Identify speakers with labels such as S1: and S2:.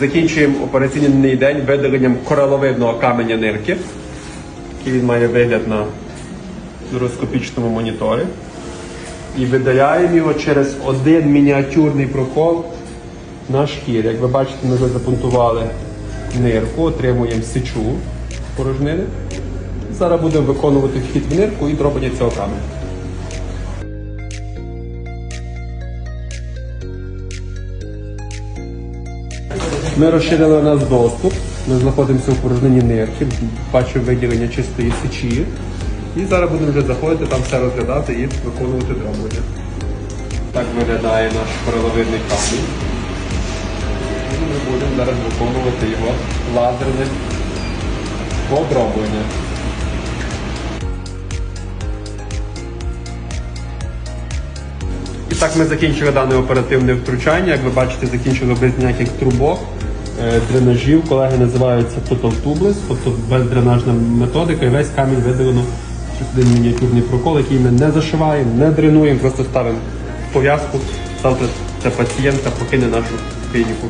S1: закінчуємо операційний день видаленням кораловидного каменя нирки. Який він має вигляд на флюороскопічному моніторі. І видаляємо його через один мініатюрний прокол на шкірі. Як ви бачите, ми вже запунктували нирку, отримуємо сечу порожнини. Зараз будемо виконувати вхід в нирку і дроблення цього каменя. Ми розширили нас доступ. Ми знаходимося у порожнині нирки, бачимо виділення чистої сечі. І зараз будемо вже заходити, там все розглядати і виконувати дроблення. Так виглядає наш переловидний камінь. І ми будемо зараз виконувати його лазерне подроблення. І так ми закінчили дане оперативне втручання. Як ви бачите, закінчили без ніяких трубок, дренажів. Колеги називаються Tubeless, тобто бездренажна методика, і весь камінь видалено через один мініатюрний прокол, який ми не зашиваємо, не дренуємо, просто ставимо пов'язку. Завтра це пацієнта покине нашу клініку.